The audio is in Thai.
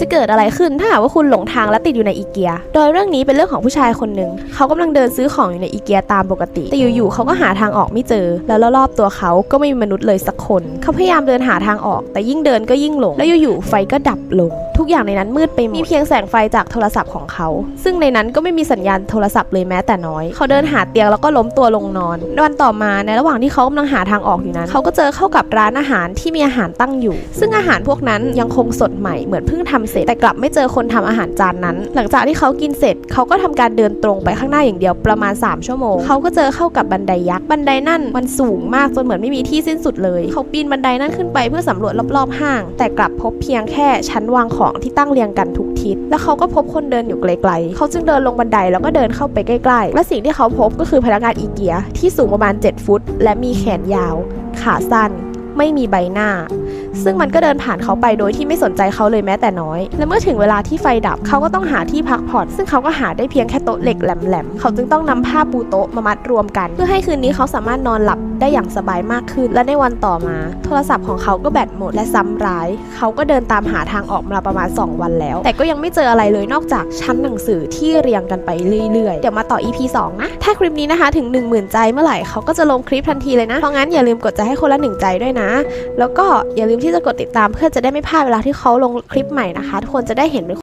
จะเกิดอะไรขึ้นถ้าหากว่าคุณหลงทางและติดอยู่ในอีเกีย โดยเรื่องนี้เป็นเรื่องของผู้ชายคนหนึ่งเขากำลังเดินซื้อของอยู่ในอีเกียตามปกติ แต่อยู่ๆเขาก็หาทางออกไม่เจอ แล้วรอบๆตัวเขาก็ไม่มีมนุษย์เลยสักคน เขาพยายามเดินหาทางออก แต่ยิ่งเดินก็ยิ่งหลง แล้วอยู่ๆไฟก็ดับลง ทุกอย่างในนั้นมืดไปหมดมีเพียงแสงไฟจากโทรศัพท์ของเขา ซึ่งในนั้นก็ไม่มีสัญญาณโทรศัพท์เลยแม้แต่น้อย เขาเดินหาเตียงแล้วก็ล้มตัวลงนอน วันต่อมาในระหว่างที่เขากำลังหาทางออกอยู่นั้น เขาก็เจอเข้ากับร้านอาหารที่มีอาหารตั้งอยู่ ซึ่งอาหารพวกนั้นยังคงสดใหม่เหมือนเพิ่งทำเสร็จแต่กลับไม่เจอคนทำอาหารจานนั้น หลังจากที่เขากินเสร็จ เขาก็ทำการเดินตรงไปข้างหน้าอย่างเดียวประมาณ 3 ชั่วโมง เขาก็เจอเข้ากับบันไดยักษ์บันไดนั่นมันสูงมากจนเหมือนไม่มีที่สิ้นสุดเลย เขาปีนบันไดนั่นขึ้นไปเพื่อสำรวจรอบๆห้าง แต่กลับพบเพียงแค่ชั้นวางของที่ตั้งเรียงกันทุกทิศ แล้วเขาก็พบคนเดินอยู่ไกลๆ เขาจึงเดินลงบันไดแล้วก็เดินเข้าไปใกล้ๆ และสิ่งที่เขาพบก็คือพนักงานอีเกียที่สูงประมาณ 7 ฟุต และมีแขนยาว ขาสั้น ไม่มีใบหน้า ซึ่งมันก็เดินผ่านเขาไปโดยที่ไม่สนใจเขาเลยแม้แต่น้อย และเมื่อถึงเวลาที่ไฟดับเขาก็ต้องหาที่พักผ่อน ซึ่งเขาก็หาได้เพียงแค่โต๊ะเหล็กแหลมๆ เขาจึงต้องนำผ้าปูโต๊ะมามัดรวมกัน เพื่อให้คืนนี้เขาสามารถนอนหลับ ได้อย่างสบายมากขึ้น และในวันต่อมา โทรศัพท์ของเขาก็แบตหมดและซ้ำร้าย เขาก็เดินตามหาทางออกมาประมาณ 2 วันแล้ว แต่ก็ยังไม่เจออะไรเลยนอกจากชั้นหนังสือที่เรียงกันไปเรื่อยๆ เดี๋ยวมาต่อ EP 2 นะ ถ้าคลิปนี้นะคะถึง 10,000 ใจเมื่อไหร่เขาก็จะลงคลิปทันทีเลยนะ เพราะงั้นอย่าลืมกดใจให้คนละหนึ่งใจด้วยนะ แล้วก็อย่าลืมที่จะกดติดตามเพื่อจะได้ไม่พลาดเวลาที่เขาลงคลิปใหม่นะคะทุกคนจะได้เห็นเป็น